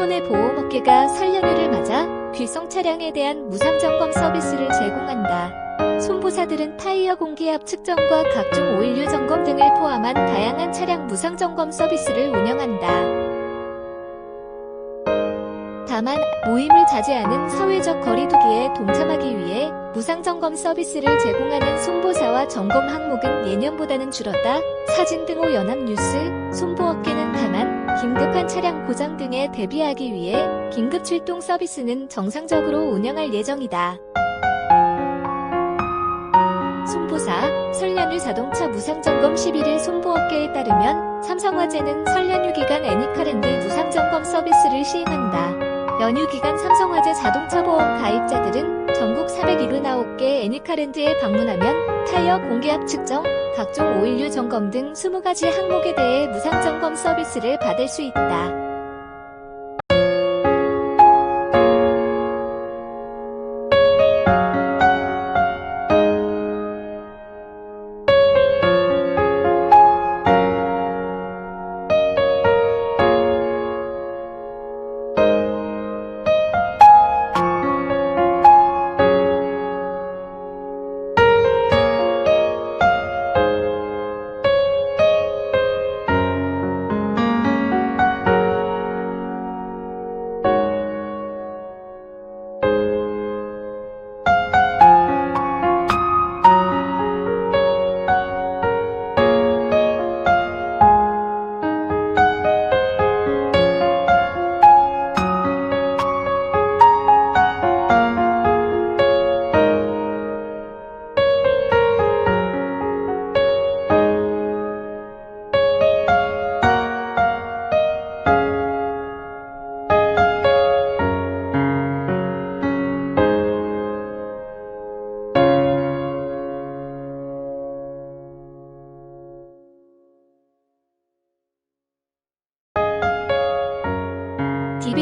손해보험 업계가 설 연휴를 맞아 귀성 차량에 대한 무상 점검 서비스를 제공한다. 손보사들은 타이어 공기압 측정과 각종 오일류 점검 등을 포함한 다양한 차량 무상 점검 서비스를 운영한다. 다만 모임을 자제하는 사회적 거리두기에 동참하기 위해 무상점검 서비스를 제공하는 손보사와 점검 항목은 예년보다는 줄었다. 사진 등호 연합뉴스, 손보업계는 다만 긴급한 차량 고장 등에 대비하기 위해 긴급 출동 서비스는 정상적으로 운영할 예정이다. 손보사, 설연휴 자동차 무상점검 11일 손보업계에 따르면 삼성화재는 설연휴 기간 애니카랜드 무상점검 서비스를 시행한다. 연휴 기간 삼성화재 자동차 보험 가입자들은 전국 479개 애니카랜드에 방문하면 타이어 공기압 측정, 각종 오일류 점검 등 20가지 항목에 대해 무상 점검 서비스를 받을 수 있다.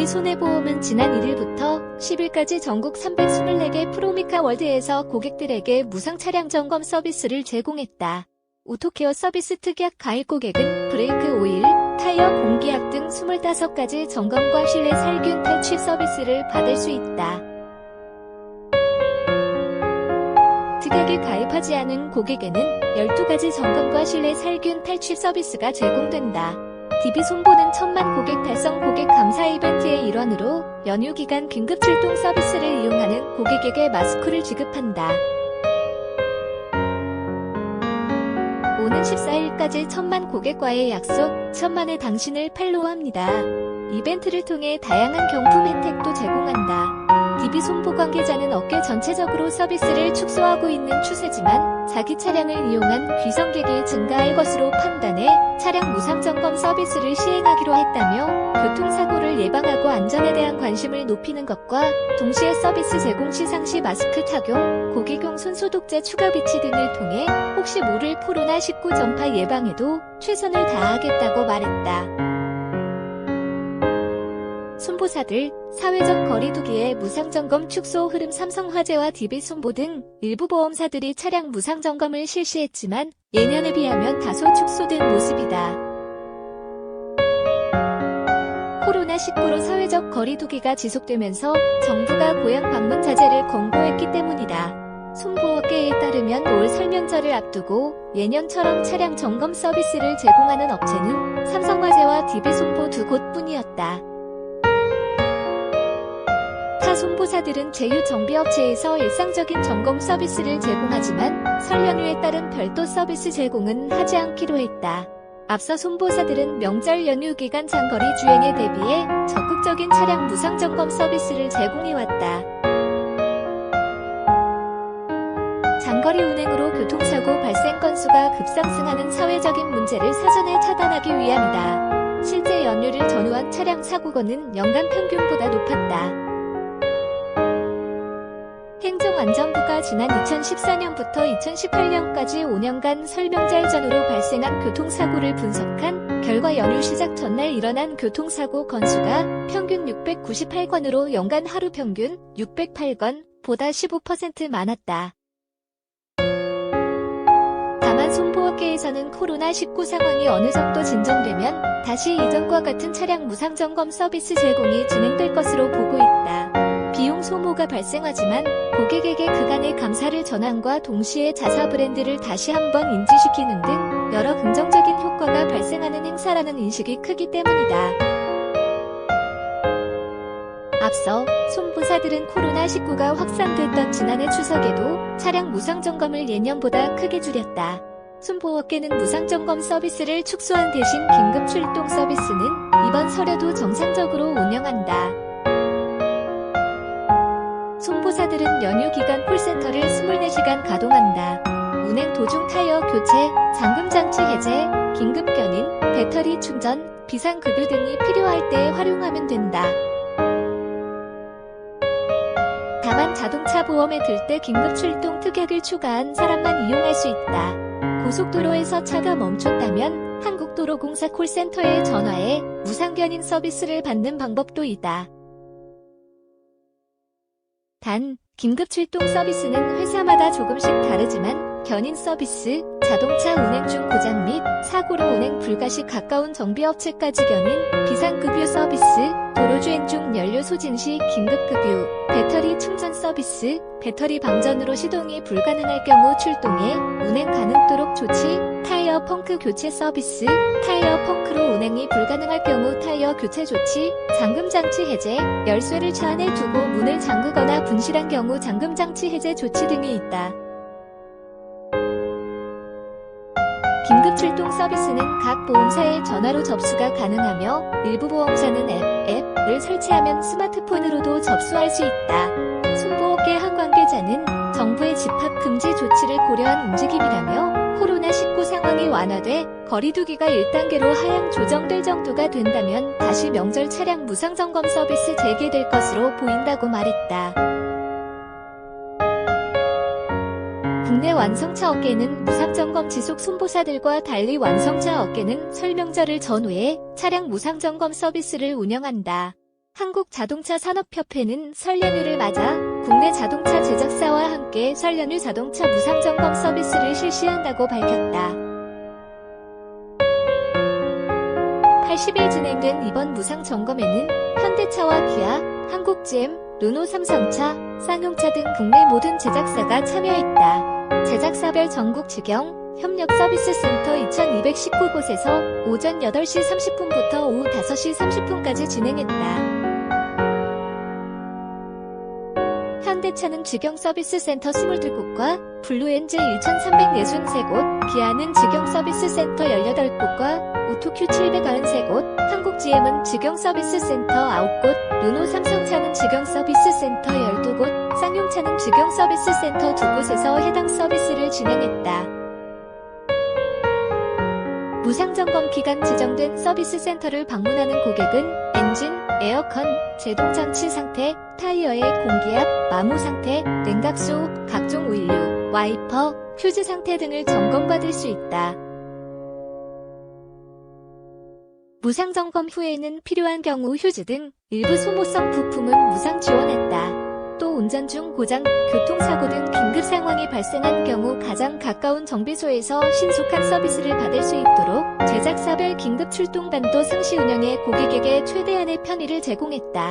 손해보험은 지난 1일부터 10일까지 전국 324개 프로미카 월드에서 고객들에게 무상 차량 점검 서비스를 제공했다. 오토케어 서비스 특약 가입 고객은 브레이크 오일, 타이어 공기압 등 25가지 점검과 실내 살균 탈취 서비스를 받을 수 있다. 특약에 가입하지 않은 고객에는 12가지 점검과 실내 살균 탈취 서비스가 제공된다. DB 손보는 천만 고객 달성 고객 감사 이벤트의 일환으로 연휴 기간 긴급 출동 서비스를 이용하는 고객에게 마스크를 지급한다. 오는 14일까지 천만 고객과의 약속, 천만의 당신을 팔로우합니다. 이벤트를 통해 다양한 경품 혜택도 제공한다. DB 손보 관계자는 업계 전체적으로 서비스를 축소하고 있는 추세지만 자기 차량을 이용한 귀성객이 증가할 것으로 점검 서비스를 시행하기로 했다며 교통사고를 예방하고 안전에 대한 관심을 높이는 것과 동시에 서비스 제공 시 상 시 마스크 착용, 고객용 손소독제 추가 비치 등을 통해 혹시 모를 코로나19 전파 예방에도 최선을 다하겠다고 말했다. 손보사들, 사회적 거리두기에 무상점검 축소 흐름 삼성화재와 DB손보 등 일부 보험사들이 차량 무상점검을 실시했지만 예년에 비하면 다소 축소된 모습이다. 코로나19로 사회적 거리두기가 지속되면서 정부가 고향 방문 자제를 권고했기 때문이다. 손보업계에 따르면 올 설명절을 앞두고 예년처럼 차량 점검 서비스를 제공하는 업체는 삼성화재와 DB손보 두 곳뿐이었다. 타 손보사들은 제휴 정비업체에서 일상적인 점검 서비스를 제공하지만 설 연휴에 따른 별도 서비스 제공은 하지 않기로 했다. 앞서 손보사들은 명절 연휴 기간 장거리 주행에 대비해 적극적인 차량 무상 점검 서비스를 제공해왔다. 장거리 운행으로 교통사고 발생 건수가 급상승하는 사회적인 문제를 사전에 차단하기 위함이다. 실제 연휴를 전후한 차량 사고건은 연간 평균보다 높았다. 행정안전부가 지난 2014년부터 2018년까지 5년간 설명절 전후로 발생한 교통사고를 분석한 결과 연휴 시작 전날 일어난 교통사고 건수가 평균 698건으로 연간 하루 평균 608건 보다 15% 많았다. 다만 하지만 손보업계에서는 코로나19 상황이 어느 정도 진정되면 다시 이전과 같은 차량 무상 점검 서비스 제공이 진행될 것으로 보고 있다. 비용 소모가 발생하지만 고객에게 그간의 감사를 전함과 동시에 자사 브랜드를 다시 한번 인지시키는 등 여러 긍정적인 효과가 발생하는 행사라는 인식이 크기 때문이다. 앞서 손부사들은 코로나19가 확산됐던 지난해 추석에도 차량 무상 점검을 예년보다 크게 줄였다. 손보업계는 무상 점검 서비스를 축소한 대신 긴급 출동 서비스는 이번 설에도 정상적으로 운영한다. 손보사들은 연휴 기간 콜센터를 24시간 가동한다. 운행 도중 타이어 교체, 잠금장치 해제, 긴급 견인, 배터리 충전, 비상급유 등이 필요할 때 활용하면 된다. 다만 자동차 보험에 들 때 긴급 출동 특약을 추가한 사람만 이용할 수 있다. 고속도로에서 차가 멈췄다면 한국도로공사 콜센터에 전화해 무상견인 서비스를 받는 방법도 있다. 단, 긴급 출동 서비스는 회사마다 조금씩 다르지만 견인 서비스, 자동차 운행 중 고장 및 사고로 운행 불가 시 가까운 정비업체까지 견인, 비상급유 서비스, 도로주행 중 연료 소진 시 긴급급유, 배터리 충전 서비스, 배터리 방전으로 시동이 불가능할 경우 출동해 운행 가능도록 조치, 타이어 펑크 교체 서비스, 타이어 펑크로 운행이 불가능할 경우 타이어 교체 조치, 잠금장치 해제, 열쇠를 차 안에 두고 문을 잠그거나 분실한 경우 잠금장치 해제 조치 등이 있다. 긴급 출동 서비스는 각 보험사에 전화로 접수가 가능하며 일부 보험사는 앱, 앱을 설치하면 스마트폰으로도 접수할 수 있다. 손보업계 한 관계자는 정부의 집합 금지 조치를 고려한 움직임이라며 코로나19 상황이 완화돼 거리두기가 1단계로 하향 조정될 정도가 된다면 다시 명절 차량 무상 점검 서비스 재개될 것으로 보인다고 말했다. 국내 완성차 업계는 무상점검 지속 손보사들과 달리 완성차 업계는 설명절을 전후해 차량 무상점검 서비스를 운영한다. 한국자동차산업협회는 설 연휴를 맞아 국내 자동차 제작사와 함께 설 연휴 자동차 무상점검 서비스를 실시한다고 밝혔다. 80일 진행된 이번 무상 점검에는 현대차와 기아, 한국GM, 르노 삼성차, 쌍용차 등 국내 모든 제작사가 참여했다. 제작사별 전국 직영 협력 서비스 센터 2219곳에서 오전 8시 30분부터 오후 5시 30분까지 진행했다. 현대차는 직영 서비스 센터 22곳과 블루엔즈 1363곳, 기아는 직영 서비스 센터 18곳과 오토큐 793곳, 한국GM은 직영 서비스 센터 9곳, 르노 삼성차는 직영 서비스 센터 12곳, 쌍용차는 직영 서비스 센터 2곳에서 해당 서비스를 진행했다. 무상점검 기간 지정된 서비스 센터를 방문하는 고객은 에어컨, 제동장치 상태, 타이어의 공기압, 마모 상태, 냉각수, 각종 오일류, 와이퍼, 휴즈 상태 등을 점검받을 수 있다. 무상 점검 후에는 필요한 경우 휴즈 등 일부 소모성 부품은 무상 지원했다. 또 운전 중 고장, 교통사고 등 긴급 상황이 발생한 경우 가장 가까운 정비소에서 신속한 서비스를 받을 수 있도록 제작사별 긴급 출동반도 상시 운영해 고객에게 최대한의 편의를 제공했다.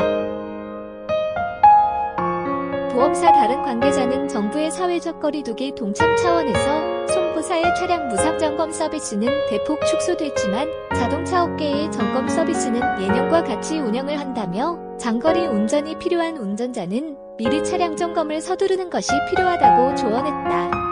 보험사 다른 관계자는 정부의 사회적 거리두기 동참 차원에서 손보사의 차량 무상 점검 서비스는 대폭 축소됐지만 자동차 업계의 점검 서비스는 예년과 같이 운영을 한다며 장거리 운전이 필요한 운전자는 미리 차량 점검을 서두르는 것이 필요하다고 조언했다.